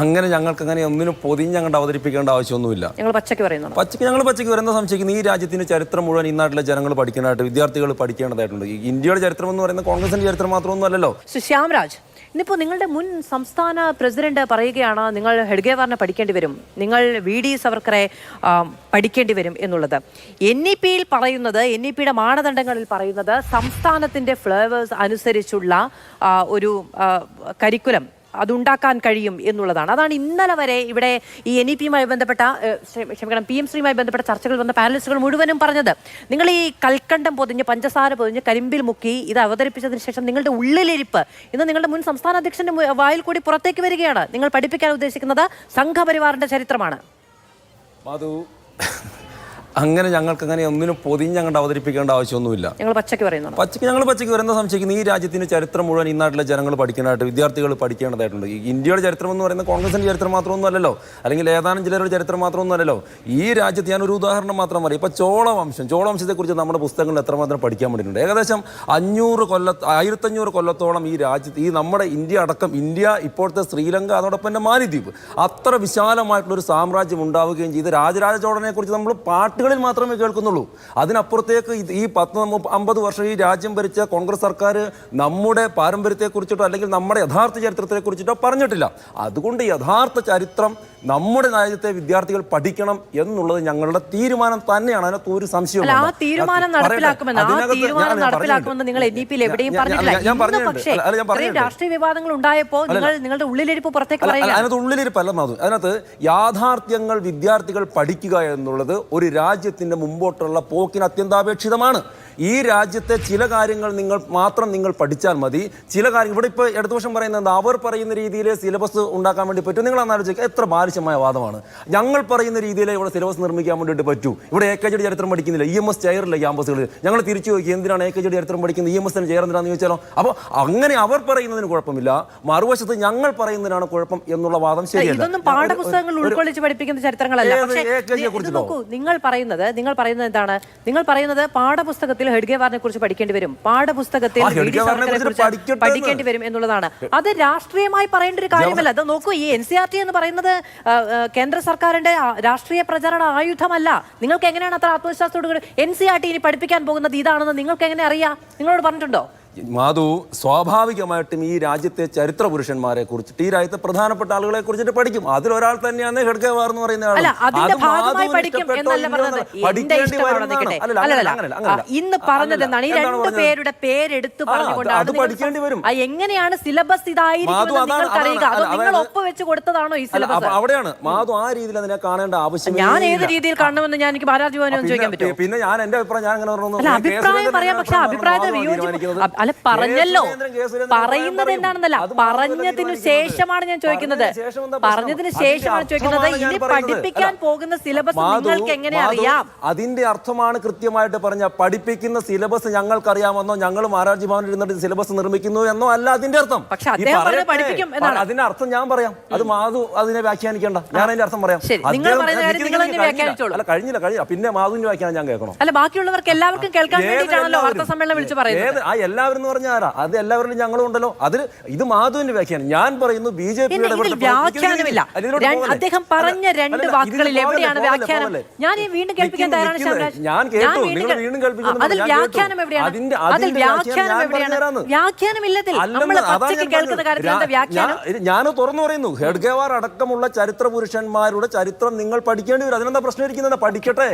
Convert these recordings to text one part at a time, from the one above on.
അങ്ങനെ ഞങ്ങൾക്ക് അങ്ങനെ ഒന്നിനും പൊതിഞ്ഞ് ഞങ്ങളുടെ അവതരിപ്പിക്കേണ്ട ആവശ്യമൊന്നുമില്ല. ഞങ്ങൾ പച്ചയ്ക്ക് പറയുന്നു പച്ചയ്ക്ക് ഞങ്ങൾ പച്ചയ്ക്ക് വരുന്ന സംശയിക്കുന്നു ഈ രാജ്യത്തിന്റെ ചരിത്രം മുഴുവൻ ഈ നാട്ടിലെ ജനങ്ങൾ പഠിക്കാനായിട്ട് വിദ്യാർത്ഥികൾ പഠിക്കേണ്ടതായിട്ടുണ്ട്. ഈ ഇന്ത്യയുടെ ചരിത്രം എന്ന് പറയുന്നത് കോൺഗ്രസിന്റെ ചരിത്രം മാത്രമൊന്നും അല്ലല്ലോ ശ്യാംരാജ് ഇന്നിപ്പോൾ നിങ്ങളുടെ മുൻ സംസ്ഥാന പ്രസിഡന്റ് പറയുകയാണ് നിങ്ങൾ ഹെഡ്ഗേവാറിനെ പഠിക്കേണ്ടി വരും. നിങ്ങൾ വി ഡി സവർക്കറെ പഠിക്കേണ്ടി വരും എന്നുള്ളത്. എൻ ഇ പിയിൽ പറയുന്നത് എൻ ഇ പിയുടെ മാനദണ്ഡങ്ങളിൽ പറയുന്നത് സംസ്ഥാനത്തിന്റെ ഫ്ലേവേഴ്സ് അനുസരിച്ചുള്ള ഒരു കരിക്കുലം. അതുണ്ടാക്കാൻ കഴിയും എന്നുള്ളതാണ്. അതാണ് ഇന്നലെ വരെ ഇവിടെ ഈ എൻ ഇ പിയുമായി ബന്ധപ്പെട്ട ക്ഷമിക്കണം പി എം ശ്രീയുമായി ബന്ധപ്പെട്ട ചർച്ചകൾ വന്ന പാനലിസ്റ്റുകൾ മുഴുവനും പറഞ്ഞത് നിങ്ങൾ ഈ കൽക്കണ്ടം പൊതിഞ്ഞ് പഞ്ചസാര പൊതിഞ്ഞ് കരിമ്പിൽ മുക്കി ഇത് അവതരിപ്പിച്ചതിന് ശേഷം നിങ്ങളുടെ ഉള്ളിലിരിപ്പ് ഇന്ന് നിങ്ങളുടെ മുൻ സംസ്ഥാന അധ്യക്ഷന്റെ വായിൽ കൂടി പുറത്തേക്ക് വരികയാണ്. നിങ്ങൾ പഠിപ്പിക്കാൻ ഉദ്ദേശിക്കുന്നത് സംഘപരിവാറിന്റെ ചരിത്രമാണ്. അങ്ങനെ ഞങ്ങൾക്ക് അങ്ങനെ ഒന്നിനും പൊതിഞ്ഞ് ഞങ്ങളുടെ അവതരിപ്പിക്കേണ്ട ആവശ്യമൊന്നുമില്ല. ഞങ്ങൾ പച്ചയ്ക്ക് പറയുന്നു പച്ചയ്ക്ക് ഞങ്ങൾ പച്ചയ്ക്ക് വരുന്ന സംശയിക്കുന്നു. ഈ രാജ്യത്തിന്റെ ചരിത്രം മുഴുവൻ ഈ നാട്ടിലെ ജനങ്ങൾ പഠിക്കാനായിട്ട് വിദ്യാർത്ഥികൾ പഠിക്കേണ്ടതായിട്ടുണ്ട്. ഈ ഇന്ത്യയുടെ ചരിത്രം എന്ന് പറയുന്നത് കോൺഗ്രസിന്റെ ചരിത്രം മാത്രമൊന്നും അല്ലല്ലോ അല്ലെങ്കിൽ ഏതാനും ചിലരുടെ ചരിത്രം മാത്രമൊന്നും അല്ലല്ലോ ഈ രാജ്യത്ത് ഞാൻ ഒരു ഉദാഹരണം മാത്രം പറയും. ഇപ്പൊ ചോളവംശം ചോളവംശത്തെക്കുറിച്ച് നമ്മുടെ പുസ്തകങ്ങളിൽ എത്രമാത്രം പഠിക്കാൻ വേണ്ടിയിട്ടുണ്ട്. ഏകദേശം അഞ്ഞൂറ് കൊല്ല ആയിരത്തഞ്ഞൂറ് കൊല്ലത്തോളം ഈ രാജ്യത്ത് ഈ നമ്മുടെ ഇന്ത്യ അടക്കം ഇന്ത്യ ഇപ്പോഴത്തെ ശ്രീലങ്ക അതോടൊപ്പം തന്നെ മാലിദ്വീപ് അത്ര വിശാലമായിട്ടുള്ള ഒരു സാമ്രാജ്യം ഉണ്ടാവുകയും ചെയ്ത് രാജരാജ ചോളനെ കുറിച്ച് നമ്മൾ പാട്ടുകളിൽ മാത്രമേ കേൾക്കുന്നുള്ളൂ. അതിനപ്പുറത്തേക്ക് ഈ പത്ത് അമ്പത് വർഷം ഈ രാജ്യം ഭരിച്ച കോൺഗ്രസ് സർക്കാർ നമ്മുടെ പാരമ്പര്യത്തെക്കുറിച്ചിട്ടോ അല്ലെങ്കിൽ നമ്മുടെ യഥാർത്ഥ ചരിത്രത്തെ കുറിച്ചിട്ടോ പറഞ്ഞിട്ടില്ല. അതുകൊണ്ട് യഥാർത്ഥ ചരിത്രം നമ്മുടെ രാജ്യത്തെ വിദ്യാർത്ഥികൾ പഠിക്കണം എന്നുള്ളത് ഞങ്ങളുടെ തീരുമാനം തന്നെയാണ്. അതിനകത്ത് ഒരു സംശയം ആ തീരുമാനം. നടപ്പിലാക്കുമെന്ന് ആ അതിനകത്ത് തീരുമാനം നടപ്പിലാക്കുമെന്ന് നിങ്ങൾ എൻ ഇ പിയിൽ എവിടെയും പറഞ്ഞിട്ടില്ല. പക്ഷേ രാഷ്ട്രീയ വിവാദങ്ങൾ ഉണ്ടായപ്പോൾ നിങ്ങൾ നിങ്ങളുടെ ഉള്ളിലിരിപ്പ് പുറത്തേക്ക് അതിനകത്ത് ഉള്ളിലിരിപ്പല്ല മാധു. അതിനകത്ത് യാഥാർത്ഥ്യങ്ങൾ വിദ്യാർത്ഥികൾ പഠിക്കുക എന്നുള്ളത് ഒരു രാജ്യത്തിന്റെ മുമ്പോട്ടുള്ള പോക്കിന് അത്യന്താപേക്ഷിതമാണ്. ഈ രാജ്യത്തെ ചില കാര്യങ്ങൾ നിങ്ങൾ മാത്രം നിങ്ങൾ പഠിച്ചാൽ മതി. ചില കാര്യങ്ങൾ ഇവിടെ ഇപ്പോൾ ഇടതുപക്ഷം പറയുന്നത് അവർ പറയുന്ന രീതിയിൽ സിലബസ് ഉണ്ടാക്കാൻ വേണ്ടി പറ്റും. നിങ്ങൾ അന്നാലോചിക്കുക എത്ര ബാലിശമായ വാദമാണ്. ഞങ്ങൾ പറയുന്ന രീതിയിൽ ഇവിടെ സിലബസ് നിർമ്മിക്കാൻ വേണ്ടിയിട്ട് പറ്റൂ. ഇവിടെ എ കെ ജിയുടെ ചരിത്രം പഠിക്കുന്നില്ല. ഇ എം എസ് ചെയറില്ല ക്യാമ്പസുകളിൽ ഞങ്ങൾ തിരിച്ചു നോക്കി എന്തിനാണ് എ കെ ജിയുടെ ചരിത്രം പഠിക്കുന്നത്? ഇ എം എസിന് ചെയർ എന്തിനാന്ന് ചോദിച്ചാലോ? അപ്പോൾ അങ്ങനെ അവർ പറയുന്നതിന് കുഴപ്പമില്ല. മറുവശത്ത് ഞങ്ങൾ പറയുന്നതിനാണ് കുഴപ്പം എന്നുള്ള വാദം ശരിയല്ല. പാഠപുസ്തകങ്ങൾ ഉൾക്കൊള്ളിച്ച് പഠിപ്പിക്കുന്ന ചരിത്രങ്ങളല്ല. പക്ഷേ? നോക്കൂ. നിങ്ങൾ പറയുന്നത് നിങ്ങൾ പറയുന്നത് എന്താണ്? നിങ്ങൾ പറയുന്നത് പാഠപുസ്തകത്തിൽ ഹെഡ്ഗേവാറിനെ കുറിച്ച് പഠിക്കേണ്ടി വരും. പാഠപുസ്തകത്തിൽ. പഠിക്കേണ്ടി വരും എന്നുള്ളതാണ്. അത് രാഷ്ട്രീയമായി പറയേണ്ട ഒരു കാര്യമല്ല. അത് നോക്കൂ ഈ എൻ സി ആർ ടി എന്ന് പറയുന്നത് കേന്ദ്ര സർക്കാരിന്റെ രാഷ്ട്രീയ പ്രചാരണ ആയുധമല്ല. നിങ്ങൾക്ക് എങ്ങനെയാണ് അത്ര ആത്മവിശ്വാസത്തോട് എൻ സി ആർ ടി ഇനി പഠിപ്പിക്കാൻ പോകുന്നത്? ഇതാണെന്ന് നിങ്ങൾക്ക് എങ്ങനെ അറിയാം? നിങ്ങളോട് പറഞ്ഞിട്ടുണ്ടോ? മാധു സ്വാഭാവികമായിട്ടും ഈ രാജ്യത്തെ ചരിത്ര പുരുഷന്മാരെ കുറിച്ചിട്ട് ഈ രാജ്യത്തെ പ്രധാനപ്പെട്ട ആളുകളെ കുറിച്ചിട്ട് പഠിക്കും. അതിലൊരാൾ തന്നെയാണ് ഹെഡ്ഗേവാർ എന്ന് പറയുന്ന ആൾ. ഇന്ന് പറഞ്ഞത് എന്താണ് ഈ രണ്ട്? പേരുടെ പേരെടുത്ത് പറഞ്ഞുകൊണ്ടാണ് അത് പഠിക്കേണ്ടി വരും. എങ്ങനെയാണ് സിലബസ് ഇതായിരിക്കും അതായത് ഒപ്പുവെച്ച് കൊടുത്തതാണോ ഈ സിലബസ്? അവിടെയാണ്. മാധു ആ രീതിയിൽ അതിനെ കാണേണ്ട ആവശ്യം ഞാൻ ഏത് രീതിയിൽ കാണണമെന്ന് ഞാൻ എനിക്ക് ബാലാജി ഭവനൊന്നും ചോദിക്കാൻ പറ്റും പിന്നെ ഞാൻ എന്റെ അഭിപ്രായം ഞാൻ അങ്ങനെ പറഞ്ഞു അഭിപ്രായം പറയാം പക്ഷെ അഭിപ്രായത്തെ അല്ല പറഞ്ഞല്ലോ. പറയുന്നത് എന്താണെന്നല്ല പറഞ്ഞതിനു ശേഷമാണ് ഞാൻ ചോദിക്കുന്നത്. പറഞ്ഞതിനു ശേഷമാണ് ചോദിക്കുന്നത്. ഇനി പഠിപ്പിക്കാൻ പോകുന്ന സിലബസ് നിങ്ങൾക്ക് എങ്ങനെ അറിയാം? അതിന്റെ അർത്ഥമാണ് കൃത്യമായിട്ട് പറഞ്ഞ പഠിപ്പിക്കുന്ന സിലബസ് ഞങ്ങൾക്ക് അറിയാമെന്നോ ഞങ്ങൾ മാരാർജി ഭവനിൽ ഇരുന്നിട്ട് സിലബസ് നിർമ്മിക്കുന്നു എന്നോ അല്ല അതിന്റെ അർത്ഥം. പക്ഷെ ഈ അദ്ദേഹം പറഞ്ഞത് പഠിപ്പിക്കും എന്നാണ്. അതിന്റെ അർത്ഥം ഞാൻ പറയാം. അത് മാധു അതിനെ വ്യാഖ്യാനിക്കണ്ട. ഞാൻ അതിന്റെ അർത്ഥം പറയാം. അല്ല കഴിഞ്ഞില്ല കഴിഞ്ഞില്ല. പിന്നെ മാധുവിന്റെ വ്യാഖ്യാനം ഞാൻ കേൾക്കണം. അല്ല ബാക്കിയുള്ളവർക്ക് എല്ലാവർക്കും കേൾക്കാൻ വേണ്ടിയിട്ടാണല്ലോ വാർത്താ സമ്മേളനം വിളിച്ചു പറയുന്നത്. ആ ആ എല്ലാവരും പറഞ്ഞ പറഞ്ഞാൽ ആരാ? അത് എല്ലാവരിലും ഞങ്ങളും ഉണ്ടല്ലോ. അതിൽ ഇത് മാധുവിന്റെ വ്യാഖ്യാനം. ഞാൻ പറയുന്നു ബി ജെ പി വ്യാഖ്യാനമില്ല. അദ്ദേഹം പറഞ്ഞ രണ്ട് വാക്കുകളിൽ എവിടെയാണ് വ്യാഖ്യാനം? ഞാൻ വീണ്ടും കേൾപ്പിക്കാൻ തയ്യാറാണ് ഞാൻ കേട്ടു. നിങ്ങൾ വീണ്ടും കേൾപ്പിക്കുന്നു അതിൽ വ്യാഖ്യാനം എവിടെയാണ്? അതിന്റെ അതിൽ വ്യാഖ്യാനം എവിടെയാണ്. വ്യാഖ്യാനമില്ലതിൽ നമ്മൾ പച്ചയ്ക്ക് കേൾക്കുന്ന പറഞ്ഞത്. കാര്യത്തിൽ എന്താ വ്യാഖ്യാനം. ഞാൻ തുറന്നു പറയുന്നു. ഹെഡ്ഗേവാർ അടക്കമുള്ള ചരിത്ര പുരുഷന്മാരുടെ ചരിത്രം നിങ്ങൾ പഠിക്കേണ്ടി വരും. അതിനെന്താ പ്രശ്നം ഇരിക്കുന്നത്? പഠിക്കട്ടെ.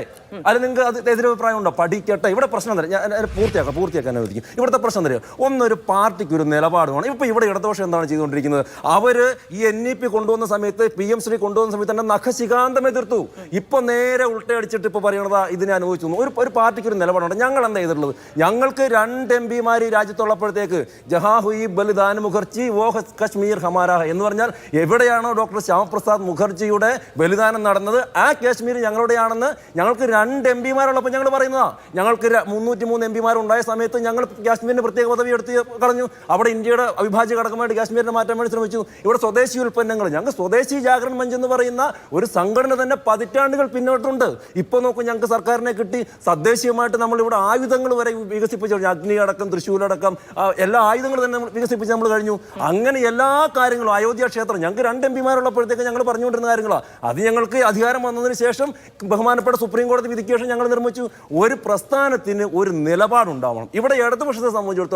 അല്ല നിങ്ങൾക്ക് അത് എതിരഭിപ്രായം ഉണ്ടോ പഠിക്കട്ടെ. ഇവിടെ പ്രശ്നം ഞാൻ പൂർത്തിയാക്കാം പൂർത്തിയാക്കാൻ അനുവദിക്കും. ഇവിടുത്തെ പ്രശ്നം തരാം ഒന്നൊരു പാർട്ടിക്ക് ഒരു നിലപാട് വേണം ഇപ്പൊ ഇവിടെ ഇടതുപക്ഷം എന്താണ് ചെയ്തുകൊണ്ടിരിക്കുന്നത്? അവർ ഈ എൻ ഇ പി കൊണ്ടുവന്ന സമയത്ത് പി എം ശ്രീ കൊണ്ടുവന്ന സമയത്ത് തന്നെ നഖശികാന്തം എതിർത്തു ഇപ്പൊ നേരെ ഉൾട്ടയടിച്ചിട്ട് ഇപ്പൊ പറയണതാ ഇതിനെ അനുഭവിച്ചു. ഒരു ഒരു പാർട്ടിക്ക് ഒരു നിലപാടുണ്ട്. ഞങ്ങൾ എന്താ ചെയ്തിട്ടുള്ളത്? ഞങ്ങൾക്ക് രണ്ട് എം പിമാർ ഈ രാജ്യത്തുള്ളപ്പോഴത്തേക്ക് ജഹാഹുയി ബലിദാൻ മുഖർജി ഓ കശ്മീർ ഹമാരാഹ എന്ന് പറഞ്ഞാൽ എവിടെയാണോ ഡോക്ടർ ശ്യാമപ്രസാദ് മുഖർജിയുടെ ബലിദാനം നടന്നത്? ആ കാശ്മീർ ഞങ്ങളുടെയാണെന്ന് ഞങ്ങൾക്ക് രണ്ട് എം പിമാരുള്ളപ്പോൾ ഞങ്ങൾ പറയുന്നതാ. ഞങ്ങൾക്ക് മുന്നൂറ്റി മൂന്ന് എം പിമാർ ഉണ്ടായ സമയത്ത് ഞങ്ങൾ കാശ്മീരിന് പ്രത്യേക പദവി എടുത്ത് കളഞ്ഞു അവിടെ ഇന്ത്യയുടെ അവിഭാജ്യ ഘടകമായിട്ട് കാശ്മീരിനെ മാറ്റാൻ വേണ്ടി ശ്രമിച്ചു. ഇവിടെ സ്വദേശി ഉൽപ്പന്നങ്ങൾ ഞങ്ങൾക്ക് സ്വദേശി ജാഗരൺ മഞ്ച് എന്ന് പറയുന്ന ഒരു സംഘടന തന്നെ പതിറ്റാണ്ടുകൾ പിന്നോട്ടുണ്ട്. ഇപ്പൊ നോക്കൂ ഞങ്ങൾക്ക് സർക്കാരിനെ കിട്ടി. തദ്ദേശീയമായിട്ട് നമ്മൾ ഇവിടെ ആയുധങ്ങൾ വരെ വികസിപ്പിച്ചു. അഗ്നി അടക്കം തൃശ്ശൂരടക്കം എല്ലാ ആയുധങ്ങളും തന്നെ വികസിപ്പിച്ച് നമ്മൾ കഴിഞ്ഞു. അങ്ങനെ എല്ലാ കാര്യങ്ങളും അയോധ്യ ക്ഷേത്രം ഞങ്ങൾക്ക് രണ്ട് എം പിമാരുള്ളപ്പോഴത്തേക്ക് ഞങ്ങൾ പറഞ്ഞുകൊണ്ടിരുന്ന കാര്യങ്ങളാണ് അത് ഞങ്ങൾക്ക് അധികാരം വന്നതിന് ശേഷം ബഹുമാനപ്പെട്ട സുപ്രീം കോടതി വിധിക്ക് ശേഷം ഞങ്ങൾ നിർമ്മിച്ചു. ഒരു പ്രസ്ഥാനത്തിന് ഒരു നിലപാടുണ്ടാവണം. ഇവിടെ ഇടതുപക്ഷത്തെ സംബന്ധിച്ചിടത്തോളം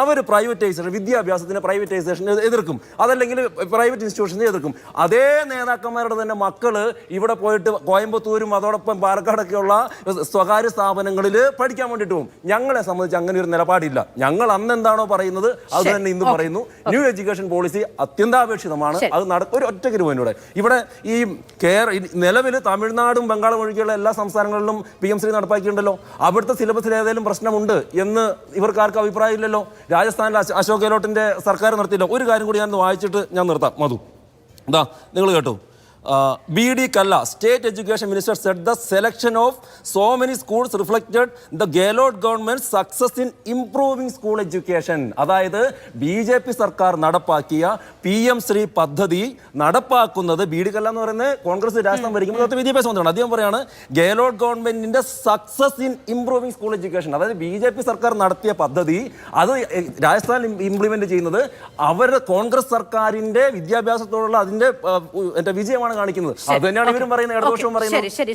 അവർ പ്രൈവറ്റൈസേഷൻ വിദ്യാഭ്യാസത്തിന് പ്രൈവറ്റൈസേഷൻ എതിർക്കും. അതല്ലെങ്കിൽ പ്രൈവറ്റ് ഇൻസ്റ്റിറ്റ്യൂഷനെ എതിർക്കും. അതേ നേതാക്കന്മാരുടെ തന്നെ മക്കൾ ഇവിടെ പോയിട്ട് കോയമ്പത്തൂരും അതോടൊപ്പം പാലക്കാടൊക്കെയുള്ള സ്വകാര്യ സ്ഥാപനങ്ങളിൽ പഠിക്കാൻ വേണ്ടിയിട്ട് പോകും ഞങ്ങളെ സംബന്ധിച്ച് അങ്ങനെ ഒരു നിലപാടില്ല. ഞങ്ങൾ അന്ന് എന്താണോ പറയുന്നത് അത്. തന്നെ ഇന്ന് പറയുന്നു. ന്യൂ എഡ്യൂക്കേഷൻ പോളിസി അത്യന്താപേക്ഷിതമാണ്. അത് നട ഒരു ഒറ്റ പോയിലൂടെ ഇവിടെ. ഈ കേര നിലവിൽ തമിഴ്നാടും ബംഗാളും ഒഴികെയുള്ള എല്ലാ സംസ്ഥാനങ്ങളിലും പി എം ശ്രീ നടപ്പാക്കിയിട്ടുണ്ടല്ലോ. അവിടുത്തെ സിലബസിൽ ഏതെങ്കിലും പ്രശ്നമുണ്ട് എന്ന് ഇവർക്കാർക്ക് ആർക്കും അഭിപ്രായമില്ലല്ലോ രാജസ്ഥാനിൽ അശ- അശോക് ഗെഹ്ലോട്ടിന്റെ സർക്കാർ നിർത്തിയില്ല. ഒരു കാര്യം കൂടി ഞാൻ വായിച്ചിട്ട് ഞാൻ നിർത്താം. മധു. എന്താ നിങ്ങൾ കേട്ടോ. B D Kalla state education minister set the selection of so many schools reflected the Gehlot government success in improving school education അതായത് ബി ജെ പി സർക്കാർ നടപ്പാക്കിയ പി എം ശ്രീ പദ്ധതി നടപ്പാക്കുന്നത് ബി ഡി കല്ല എന്ന് പറയുന്നത് കോൺഗ്രസ് രാജസ്ഥാൻ ഭരിക്കുമ്പോൾ വിദ്യാഭ്യാസ മന്ത്രിയാണ്. അദ്ദേഹം പറയാണ് ഗെലോട്ട് ഗവൺമെന്റിന്റെ success in improving school education അതായത് ബി ജെ പി സർക്കാർ നടത്തിയ പദ്ധതി അത് രാജസ്ഥാൻ ഇംപ്ലിമെന്റ് ചെയ്യുന്നത് അവരുടെ കോൺഗ്രസ് സർക്കാരിന്റെ വിദ്യാഭ്യാസത്തോടുള്ള അതിന്റെ വിജയമാണ് കാണിക്കുന്നത്. അത് തന്നെയാണ് ഇവരും പറയുന്നത് ഇടതുപക്ഷവും പറയുന്നത്. ശരി ശരി.